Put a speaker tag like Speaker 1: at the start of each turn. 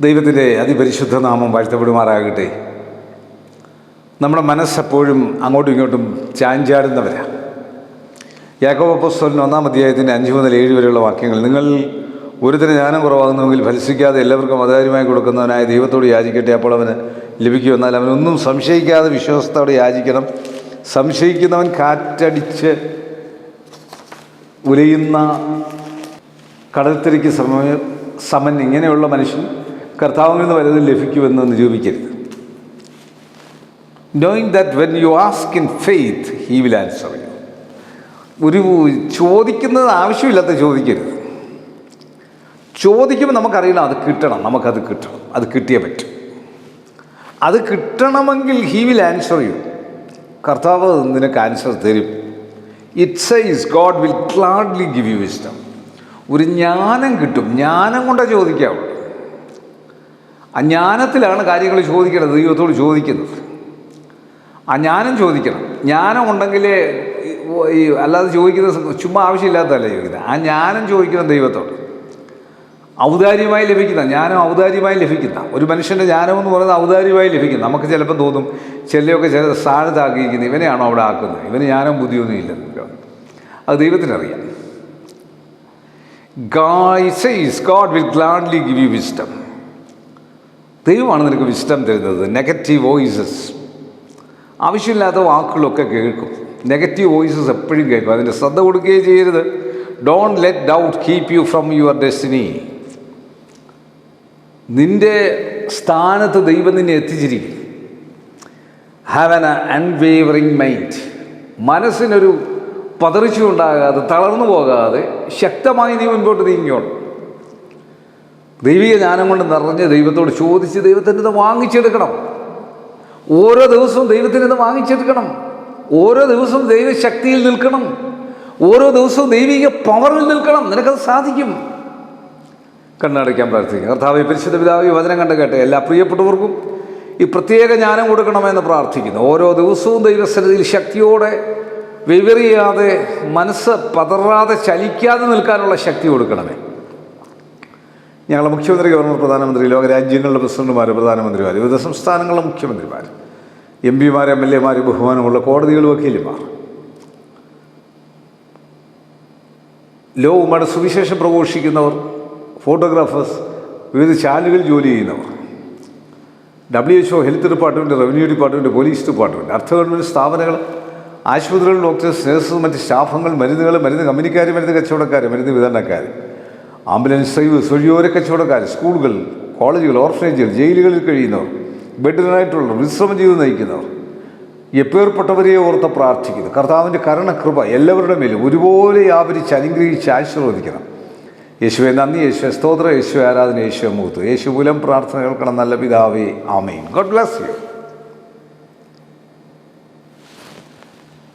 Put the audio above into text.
Speaker 1: ദൈവത്തിന്റെ അതിപരിശുദ്ധ നാമം വാഴ്ത്തപ്പെടുമാറാകട്ടെ. നമ്മുടെ മനസ്സെപ്പോഴും അങ്ങോട്ടും ഇങ്ങോട്ടും ചാഞ്ചാടുന്നവരാണ് യാക്കോബ പുസ്തകത്തിന് ഒന്നാം അധ്യായത്തിന്റെ അഞ്ച് മുതൽ ഏഴ് വരെയുള്ള വാക്യങ്ങൾ നിങ്ങൾ ഒരുത്തിന് ജ്ഞാനം കുറവാകുന്നുവെങ്കിൽ ഫലസിക്കാതെ എല്ലാവർക്കും അതാര്യമായി കൊടുക്കുന്നവനായ ദൈവത്തോട് യാചിക്കട്ടെ അപ്പോൾ അവന് ലഭിക്കും. എന്നാൽ അവനൊന്നും സംശയിക്കാതെ വിശ്വാസത്തോടെ യാചിക്കണം. സംശയിക്കുന്നവൻ കാറ്റടിച്ച് ഉലയുന്ന കടൽത്തിരിക്ക് സമയം സമൻ ഇങ്ങനെയുള്ള മനുഷ്യൻ കർത്താവിൽ നിന്ന് വലുത് ലഭിക്കുമെന്ന് നിരൂപിക്കരുത്. Knowing that when you ask in faith he will answer you ഒരു ചോദിക്കുന്നത് ആവശ്യമില്ലാത്ത ചോദിക്കരുത്. ചോദിക്കുമ്പോൾ നമുക്കറിയണം അത് കിട്ടണം നമുക്കത് കിട്ടണം അത് കിട്ടിയേ പറ്റും. അത് കിട്ടണമെങ്കിൽ ഹീ വിൽ ആൻസർ യു കർത്താവ് നിനക്ക് ആൻസർ തരും. It says God will gladly give you wisdom ഒരു ജ്ഞാനം കിട്ടും. ജ്ഞാനം കൊണ്ടാണ് ചോദിക്കാവുള്ളൂ ആ ജ്ഞാനത്തിലാണ് കാര്യങ്ങൾ ചോദിക്കേണ്ടത് ദൈവത്തോട് ചോദിക്കുന്നത്. അജ്ഞാനം ചോദിക്കണം. ജ്ഞാനം ഉണ്ടെങ്കിലേ ഈ- അല്ലാതെ ചോദിക്കുന്ന ചുമ്മാ ആവശ്യമില്ലാത്തതല്ല ചോദിക്കുന്നത്. ആ ജ്ഞാനം ചോദിക്കണം ദൈവത്തോട്. ഔദാര്യമായി ലഭിക്കുന്ന ജ്ഞാനം ഔദാര്യമായി ലഭിക്കുന്ന. ഒരു മനുഷ്യന്റെ ജ്ഞാനം എന്ന് പറയുന്നത് ഔദാര്യമായി ലഭിക്കും നമുക്ക് ചിലപ്പം തോന്നും ചെല്ലൊക്കെ ചില സ്ഥാനത്താക്കിയിരിക്കുന്നത് ഇവനെയാണോ അവിടെ ആക്കുന്നത്? ഇവന് ജ്ഞാനം ബുദ്ധിയൊന്നും ഇല്ലല്ലോ അത് ദൈവത്തിനറിയാം. God will gladly give you wisdom. ദൈവമാണ് നിനക്ക് വിസ്റ്റം തരുന്നത്. നെഗറ്റീവ് വോയിസസ് ആവശ്യമില്ലാത്ത വാക്കുകളൊക്കെ കേൾക്കും. നെഗറ്റീവ് വോയിസസ് എപ്പോഴും കേൾക്കും. അതിന്റെ ശ്രദ്ധ കൊടുക്കുകയും ചെയ്യരുത്. Don't let doubt keep you from your destiny നിന്റെ സ്ഥാനത്ത് ദൈവം നിന്നെ എത്തിച്ചിരിക്കും. ഹാവ് ആൻ അൺവേവറിങ് മൈൻഡ് മനസ്സിനൊരു പതറിച്ചുണ്ടാകാതെ തളർന്നു പോകാതെ ശക്തമായി നീ മുൻപോട്ട് നീങ്ങിയോണം ദൈവിക ജ്ഞാനം കൊണ്ട് നിറഞ്ഞ് ദൈവത്തോട് ചോദിച്ച് ദൈവത്തിന്റെ ഇത് വാങ്ങിച്ചെടുക്കണം. ഓരോ ദിവസവും ദൈവത്തിന്റെ ഇത് വാങ്ങിച്ചെടുക്കണം. ഓരോ ദിവസവും ദൈവശക്തിയിൽ നിൽക്കണം. ഓരോ ദിവസവും ദൈവിക പവറിൽ നിൽക്കണം. നിനക്കത് സാധിക്കും. കണ്ണടയ്ക്കാൻ പ്രാർത്ഥിക്കും കർത്താവ് പരിശുദ്ധ പിതാവ് വചനം കണ്ട് കേട്ടെ. എല്ലാ പ്രിയപ്പെട്ടവർക്കും ഈ പ്രത്യേക ജ്ഞാനം കൊടുക്കണമെന്ന് പ്രാർത്ഥിക്കുന്നു. ഓരോ ദിവസവും ദൈവസ്ഥിതിയിൽ ശക്തിയോടെ വിവറിയാതെ മനസ്സ് പതറാതെ ചലിക്കാതെ നിൽക്കാനുള്ള ശക്തി കൊടുക്കണമേ. ഞങ്ങളുടെ മുഖ്യമന്ത്രി ഗവർണർ പ്രധാനമന്ത്രി ലോകരാജ്യങ്ങളുടെ പ്രസിഡന്റുമാർ പ്രധാനമന്ത്രിമാർ വിവിധ സംസ്ഥാനങ്ങളിലെ മുഖ്യമന്ത്രിമാർ എം പിമാർ എം എൽ എമാർ ബഹുമാനമുള്ള കോടതികൾ വക്കീലുമാർ ലോകമാണ് സുവിശേഷം പ്രഘോഷിക്കുന്നവർ ഫോട്ടോഗ്രാഫേഴ്സ് വിവിധ ചാനലുകളിൽ ജോലി ചെയ്യുന്നവർ W H O health department revenue department police department അർത്ഥ ഗവൺമെന്റ് സ്ഥാപനങ്ങൾ ആശുപത്രികൾ ഡോക്ടേഴ്സ് നഴ്സസ് മറ്റ് സ്റ്റാഫുകൾ മരുന്നുകൾ മരുന്ന് കമ്പനിക്കാർ മരുന്ന് കച്ചവടക്കാർ മരുന്ന് വിതരണക്കാർ ആംബുലൻസ് സർവീസ് വഴിയോര കച്ചവടക്കാർ സ്കൂളുകൾ കോളേജുകൾ ഓർഫനേജുകൾ ജയിലുകളിൽ കഴിയുന്നവർ ബെഡിനായിട്ടുള്ളവർ വിശ്രമ ജീവിതം നയിക്കുന്നവർ. എപ്പേർപ്പെട്ടവരെ ഓർത്ത് പ്രാർത്ഥിക്കുന്നു. കർത്താവിന്റെ കരണകൃപ എല്ലാവരുടെ മേലും ഒരുപോലെ വ്യാപരിച്ച് അനുഗ്രഹിച്ച് ആശീർവദിക്കണം. യേശുവെ നന്ദി യേശുവെ സ്തോത്ര യേശു ആരാധന യേശു മൂത്ത്. യേശു മൂലം പ്രാർത്ഥന കേൾക്കണം. നല്ല പിതാവേ ആമേൻ. God bless you.